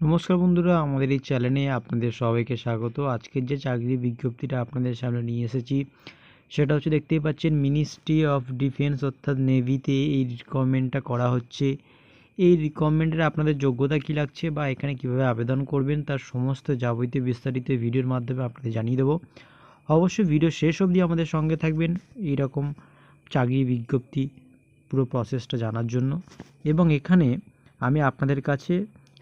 নমস্কার বন্ধুরা, আমাদের এই চ্যানেলে আপনাদের সবাইকে স্বাগত। আজকের যে চাকরি বিজ্ঞপ্তিটা আপনাদের সামনে নিয়ে এসেছি, সেটা হচ্ছে দেখতেই পাচ্ছেন মিনিস্ট্রি অফ ডিফেন্স অর্থাৎ নেভিতে এই রিকমেন্ডটা করা হচ্ছে। এই রিকমেন্ডের আপনাদের যোগ্যতা কী লাগছে বা এখানে কীভাবে আবেদন করবেন, তার সমস্ত যাবতীয় বিস্তারিত ভিডিওর মাধ্যমে আপনাদের জানিয়ে দেবো। অবশ্যই ভিডিও শেষ অবধি আমাদের সঙ্গে থাকবেন এই রকম চাকরি বিজ্ঞপ্তি, পুরো প্রসেসটা জানার জন্য। এবং এখানে আমি আপনাদের কাছে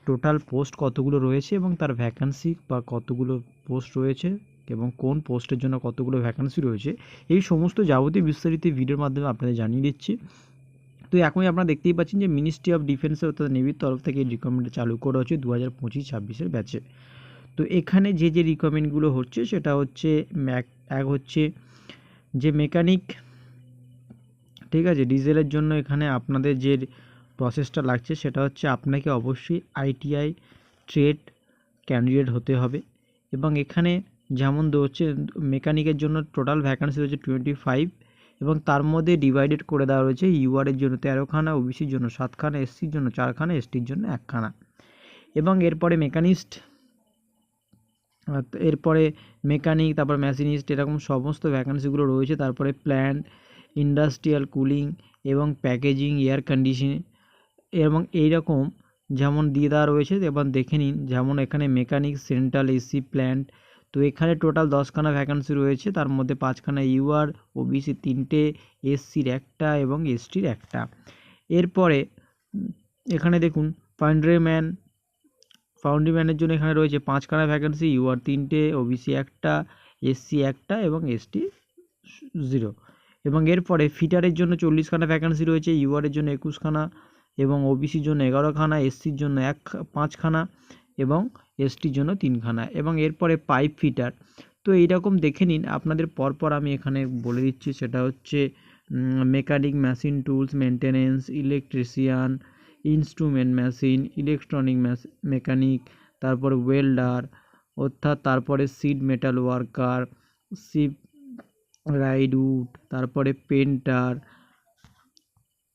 টোটাল পোস্ট কতগুলো রয়েছে এবং তার ভ্যাকান্সি বা কতগুলো পোস্ট রয়েছে এবং কোন পোস্টের জন্য কতগুলো ভ্যাকান্সি রয়েছে, এই সমস্ত যাবতীয় বিস্তারিত ভিডিওর মাধ্যমে আপনাদের জানিয়ে দিচ্ছি। তো এখনই আপনারা দেখতেই পাচ্ছেন যে মিনিস্ট্রি অফ ডিফেন্সে অর্থাৎ নেভির তরফ থেকে এই রিকমেন্ড চালু করা হচ্ছে দু হাজার পঁচিশ ছাব্বিশের ব্যাচে তো এখানে যে যে রিকমেন্ডগুলো হচ্ছে সেটা হচ্ছে ম্যাক, এক হচ্ছে যে মেকানিক ঠিক আছে ডিজেলের জন্য এখানে আপনাদের যে প্রসেসটা লাগছে, সেটা হচ্ছে আপনাকে অবশ্যই আইটিআই ট্রেড ক্যান্ডিডেট হতে হবে। এবং এখানে যেমন হচ্ছে মেকানিকের জন্য টোটাল ভ্যাকান্সি রয়েছে টোয়েন্টি ফাইভ এবং তার মধ্যে ডিভাইডেড করে দেওয়া রয়েছে ইউআরের জন্য তেরোখানা ওবিসির জন্য সাতখানা এসসির জন্য চারখানা এসটির জন্য একখানা। এবং এরপরে মেকানিস্ট এরপরে মেকানিক তারপর মেশিনিস্ট এরকম সমস্ত ভ্যাকান্সিগুলো রয়েছে। তারপরে প্ল্যান্ট ইন্ডাস্ট্রিয়াল কুলিং এবং প্যাকেজিং এয়ার কন্ডিশন এবং এই রকম যেমন দিয়ে দেওয়া রয়েছে, এবার দেখে নিন যেমন এখানে মেকানিক সেন্ট্রাল এসি প্ল্যান্ট তো এখানে টোটাল দশখানা ভ্যাকান্সি রয়েছে, তার মধ্যে পাঁচখানা ইউআর ওবিসি তিনটে এসসির একটা এবং এসটির একটা। এরপরে এখানে দেখুন ফাউন্ড্রিম্যান ফাউন্ড্রিম্যানের জন্য এখানে রয়েছে পাঁচখানা ভ্যাকান্সি ইউআর তিনটে ওবিসি একটা এসসি একটা এবং এসটি জিরো এবং এরপরে ফিটারের জন্য চল্লিশখানা ভ্যাকান্সি রয়েছে ইউআরের জন্য একুশখানা এবং ওবিসির জন্য এগারোখানা এসসির জন্য এক পাঁচখানা এবং এসটির জন্য তিনখানা এবং এরপরে পাইপ ফিটার। তো এইরকম দেখে নিন, আপনাদের পরপর আমি এখানে বলে দিচ্ছি, সেটা হচ্ছে mechanic machine tools maintenance electrician instrument machine electronic mechanic তারপর ওয়েল্ডার অর্থাৎ তারপরে সিড মেটাল ওয়ার্কার সিপ রাইডউড তারপরে পেন্টার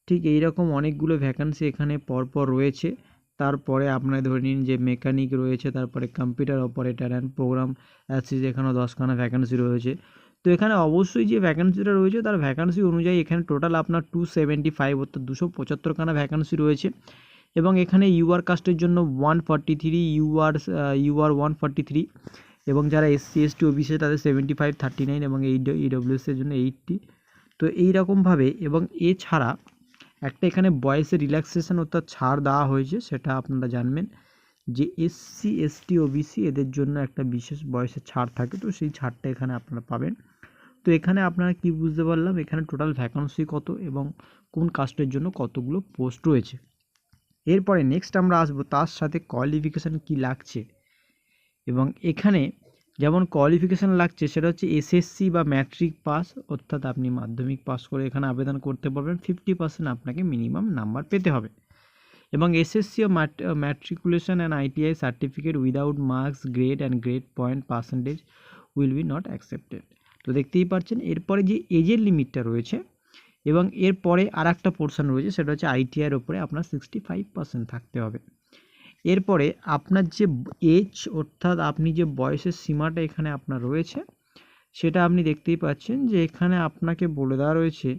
ঠিক এই রকম অনেকগুলো ভ্যাকান্সি এখানে পরপর রয়েছে। তারপরে আপনারা ধরে নিন যে মেকানিক রয়েছে, তারপরে কম্পিউটার অপারেটার অ্যান্ড প্রোগ্রাম অ্যাসিস এখানেও দশখানা ভ্যাকান্সি রয়েছে। তো এখানে অবশ্যই যে ভ্যাকান্সিটা রয়েছে, তার ভ্যাকান্সি অনুযায়ী এখানে টোটাল আপনার টু সেভেন্টি ফাইভ অর্থাৎ দুশো পঁচাত্তরখানা ভ্যাকান্সি রয়েছে। এবং এখানে ইউআর কাস্টের জন্য one forty three UR UR one forty three এবং যারা এসসি এসটি ওবিসি তাদের সেভেন্টি ফাইভ থার্টি নাইন এবং এই ইডব্লিউএসের জন্য এইটটি তো এই রকমভাবে এবং এছাড়া একটা এখানে বয়সের রিল্যাক্সেশন অর্থাৎ ছাড় দেওয়া হয়েছে, সেটা আপনারা জানবেন যে এসসি এসটি ওবিসি এদের জন্য একটা বিশেষ বয়সের ছাড় থাকে, তো সেই ছাড়টা এখানে আপনারা পাবেন। তো এখানে আপনারা কি বুঝতে পারলাম, এখানে টোটাল ভ্যাকান্সি কত এবং কোন কাস্টের জন্য কতগুলো পোস্ট রয়েছে? এরপরে নেক্সট আমরা আসব, তার সাথে কোয়ালিফিকেশান কি লাগছে? এবং এখানে যেমন কোয়ালিফিকেশান লাগছে, সেটা হচ্ছে এসএসসি বা ম্যাট্রিক পাস অর্থাৎ আপনি মাধ্যমিক পাস করে এখানে আবেদন করতে পারবেন ফিফটি পার্সেন্ট আপনাকে মিনিমাম নাম্বার পেতে হবে। এবং SSC O matriculation and ITI certificate without marks grade and grade point percentage will be not accepted তো দেখতেই পাচ্ছেন, এরপরে যে এজের লিমিটটা রয়েছে এবং এরপরে আর একটা পোর্শন রয়েছে, সেটা হচ্ছে আইটিআইয়ের ওপরে আপনার সিক্সটি ফাইভ পার্সেন্ট থাকতে হবে। এরপরে আপনার যে এজ অর্থাৎ আপনি যে বয়সের সীমাটা এখানে আপনার রয়েছে, সেটা আপনি দেখতেই পাচ্ছেন যে এখানে আপনাকে বলে দেওয়া রয়েছে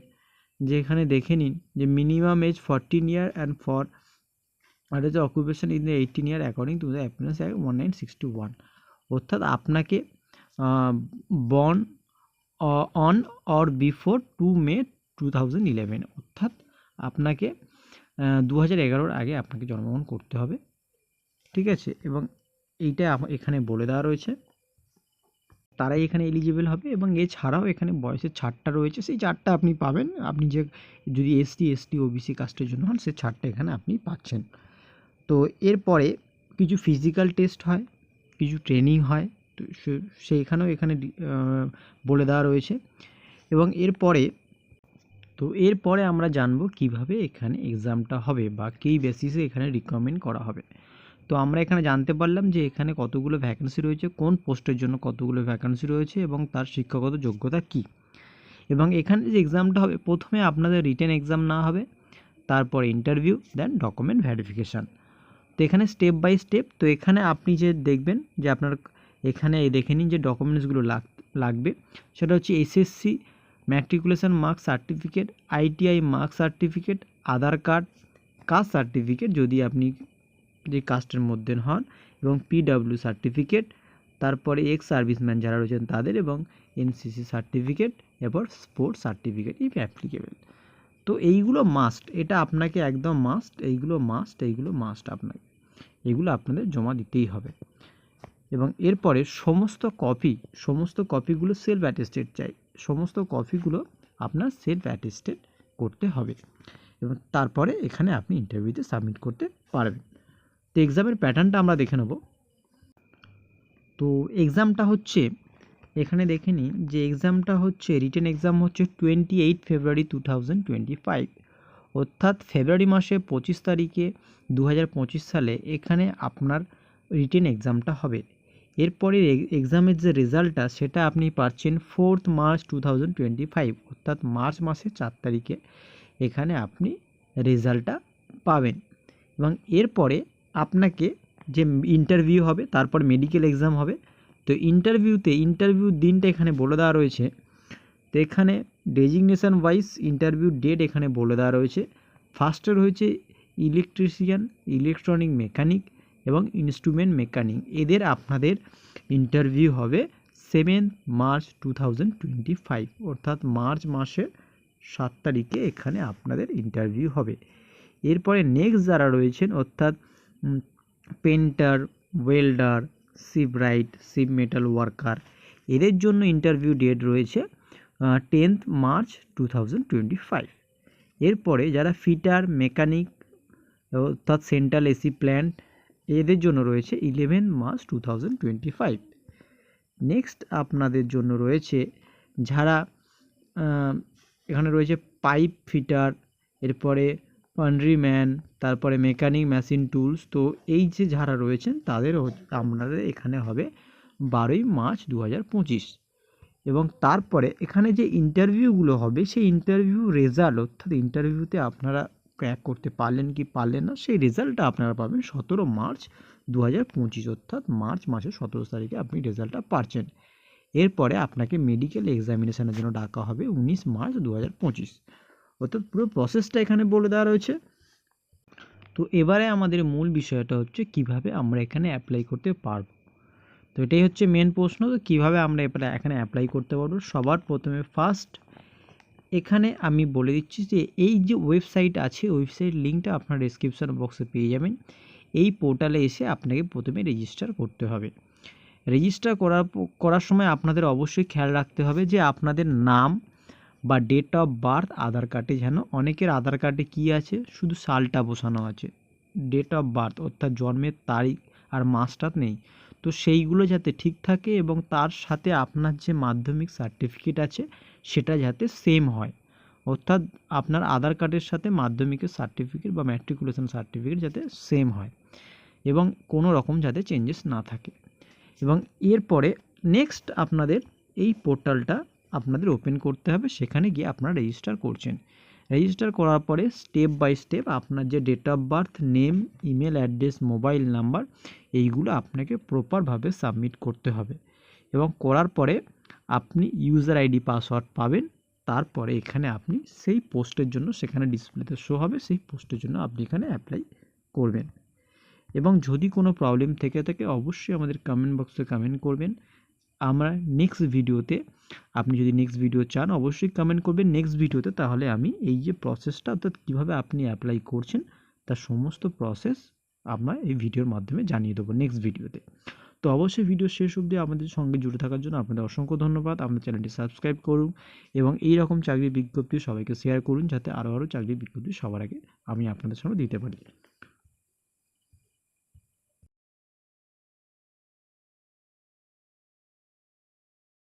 যে এখানে দেখে নিন যে minimum age fourteen year and for আর হচ্ছে occupation in the eighteen year according to the appearance act one nine sixty one অর্থাৎ আপনাকে born on or before two May two thousand eleven অর্থাৎ আপনাকে দু হাজার এগারোর আগে আপনাকে জন্মগ্রহণ করতে হবে। ঠিক আছে? এবং এইটা এখানে বলে দেওয়া রয়েছে। তারাই এখানে এলিজিবল হবে এবং এছাড়াও এখানে বয়সের ছাড়টা রয়েছে। সেই ছাড়টা আপনি পাবেন। আপনি যে, যদি এসটি এসটি ওবিসি কাস্টের জন্য হন সেই ছাড়টা এখানে আপনি পাচ্ছেন। তো এরপরে কিছু ফিজিক্যাল টেস্ট হয়, কিছু ট্রেনিং হয়, তো সেইখানেও এখানে বলে দেওয়া রয়েছে। এবং এরপরে, তো এরপরে আমরা জানব কীভাবে এখানে এক্সামটা হবে বা কী বেসিসে এখানে রিকমেন্ড করা হবে। তো আমরা এখানে জানতে পারলাম যে এখানে কতগুলো ভ্যাকেন্সি রয়েছে, কোন পোস্টের জন্য কতগুলো ভ্যাকেন্সি রয়েছে এবং তার শিক্ষাগত যোগ্যতা কী? এবং এখানে যে এক্সামটা হবে, প্রথমে আপনাদের রিটেন এক্সাম না হবে, তারপর ইন্টারভিউ দেন ডকুমেন্ট ভ্যারিফিকেশান তো এখানে স্টেপ বাই স্টেপ তো এখানে আপনি যে দেখবেন যে আপনার এখানে দেখে নিন যে ডকুমেন্টসগুলো লাগ, লাগবে। সেটা হচ্ছে SSC matriculation mark certificate ITI mark certificate Aadhaar card caste certificate যদি আপনি যে কাস্টের মধ্যে হন এবং পিডাব্লিউ সার্টিফিকেট তারপরে এক্স সার্ভিসম্যান যারা রয়েছেন তাদের এবং এনসিসি সার্টিফিকেট এরপর স্পোর্টস সার্টিফিকেট ইফ অ্যাপ্লিকেবল তো এইগুলো মাস্ট এটা আপনাকে একদম মাস্ট এইগুলো মাস্ট এইগুলো মাস্ট আপনাকে, এগুলো আপনাদের জমা দিতেই হবে। এবং এরপরে সমস্ত কপি সমস্ত কপিগুলো সেলফ অ্যাটেস্টেড চাই, সমস্ত কপিগুলো আপনার সেলফ অ্যাটেস্টেড করতে হবে। এবং তারপরে এখানে আপনি ইন্টারভিউতে সাবমিট করতে পারবেন। তো এক্সামের প্যাটার্নটা আমরা দেখে নেব। তো এক্সামটা হচ্ছে, এখানে দেখে নিই যে এক্সামটা হচ্ছে রিটেন এক্সাম হচ্ছে twenty eight February two thousand twenty five অর্থাৎ ফেব্রুয়ারি মাসে পঁচিশ তারিখে দু পঁচিশ সালে এখানে আপনার রিটেন এক্সামটা হবে। এরপরে এক্সামের যে রেজাল্টটা সেটা আপনি পাচ্ছেন fourth March two thousand twenty five অর্থাৎ মার্চ মাসের চার তারিখে এখানে আপনি রেজাল্টটা পাবেন। এবং এরপরে আপনাকে যে ইন্টারভিউ হবে, তারপর মেডিকেল এক্সাম হবে, তো ইন্টারভিউতে ইন্টারভিউ দিনটা এখানে বলে দেওয়া রয়েছে। তো এখানে ডেজিগনেশন ওয়াইজ ইন্টারভিউ ডেট এখানে বলে দেওয়া রয়েছে। ফার্স্টে রয়েছে ইলেকট্রিশিয়ান ইলেকট্রনিক মেকানিক এবং ইনস্ট্রুমেন্ট মেকানিক এদের আপনাদের ইন্টারভিউ হবে সেভেন মার্চ টু অর্থাৎ মার্চ মাসের সাত তারিখে এখানে আপনাদের ইন্টারভিউ হবে। এরপরে নেক্সট যারা রয়েছেন, অর্থাৎ painter welder shipwright sheet metal worker. এদের জন্য ইন্টারভিউ ডেট রয়েছে tenth March two twenty five এরপরে যারা ফিটার মেকানিক অর্থাৎ সেন্ট্রাল এসি প্ল্যান্ট এদের জন্য রয়েছে eleven March two twenty five next আপনাদের জন্য রয়েছে যারা এখানে রয়েছে পাইপ ফিটার এরপরে ম্যান, তারপরে মেকানিক মেশিন টুলস, তো এই যে যারা রয়েছেন তাদের আপনাদের এখানে হবে বারোই মার্চ দু হাজার পঁচিশ। এবং তারপরে এখানে যে ইন্টারভিউগুলো হবে, সেই ইন্টারভিউ রেজাল্ট, অর্থাৎ ইন্টারভিউতে আপনারা ক্র্যাক করতে পারলেন কি পারলেন না, সেই রেজাল্টটা আপনারা পাবেন সতেরো মার্চ দু হাজার পঁচিশ, অর্থাৎ মার্চ মাসের সতেরো তারিখে আপনি রেজাল্টটা পাচ্ছেন এরপরে আপনাকে মেডিকেল এক্সামিনেশনের জন্য ডাকা হবে উনিশ মার্চ দু হাজার পঁচিশ। অর্থাৎ পুরো প্রসেসটা এখানে বলে দেওয়া রয়েছে। তো এবারে আমাদের মূল বিষয়টা হচ্ছে কীভাবে আমরা এখানে অ্যাপ্লাই করতে পারব। তো এটাই হচ্ছে মেন প্রশ্ন, তো কীভাবে আমরা এবারে এখানে অ্যাপ্লাই করতে পারব? সবার প্রথমে ফার্স্ট এখানে আমি বলে দিচ্ছি যে এই যে ওয়েবসাইট আছে ওয়েবসাইট লিঙ্কটা আপনার ডিসক্রিপশান বক্সে পেয়ে যাবেন। এই পোর্টালে এসে আপনাকে প্রথমে রেজিস্টার করতে হবে। রেজিস্টার করার করার সময় আপনাদের অবশ্যই খেয়াল রাখতে হবে যে আপনাদের নাম বা ডেট অফ বার্থ আধার কার্ডে যেন অনেকের আধার কার্ডে কী আছে? শুধু সালটা বসানো আছে। ডেট অফ বার্থ অর্থাৎ জন্মের তারিখ আর মাসটা নেই। তো সেইগুলো যাতে ঠিক থাকে এবং তার সাথে আপনার যে মাধ্যমিক সার্টিফিকেট আছে, সেটা যাতে সেম হয়। অর্থাৎ আপনার আধার কার্ডের সাথে মাধ্যমিকের সার্টিফিকেট বা ম্যাট্রিকুলেশন সার্টিফিকেট যাতে সেম হয় এবং কোনো রকম যাতে চেঞ্জেস না থাকে। এবং এরপরে নেক্সট আপনাদের এই পোর্টালটা আপনাদের ওপেন করতে হবে, সেখানে গিয়ে আপনারা রেজিস্টার করছেন। রেজিস্টার করার পরে স্টেপ বাই স্টেপ আপনার যে date of birth name email address mobile number এইগুলো আপনাকে প্রপারভাবে সাবমিট করতে হবে। এবং করার পরে আপনি ইউজার আইডি পাসওয়ার্ড পাবেন, তারপরে এখানে আপনি সেই পোস্টের জন্য সেখানে ডিসপ্লেতে শো হবে, সেই পোস্টের জন্য আপনি এখানে অ্যাপ্লাই করবেন। এবং যদি কোনো প্রবলেম থেকে থাকে, অবশ্যই আমাদের কমেন্ট বক্সে কমেন্ট করবেন। আমরা নেক্সট ভিডিওতে আপনি যদি নেক্সট ভিডিও চান, অবশ্যই কমেন্ট করবেন নেক্সট ভিডিওতে তাহলে আমি এই যে প্রসেসটা অর্থাৎ কীভাবে আপনি অ্যাপ্লাই করছেন, তার সমস্ত প্রসেস আমরা এই ভিডিওর মাধ্যমে জানিয়ে দেবো নেক্সট ভিডিওতে তো অবশ্যই ভিডিও শেষ অবধি আমাদের সঙ্গে জুড়ে থাকার জন্য আপনাদের অসংখ্য ধন্যবাদ। আমাদের চ্যানেলটি সাবস্ক্রাইব করুন এবং এই রকম চাকরির বিজ্ঞপ্তি সবাইকে শেয়ার করুন, যাতে আরও আরও চাকরির বিজ্ঞপ্তি সবার আগে আমি আপনাদের সঙ্গে দিতে পারি।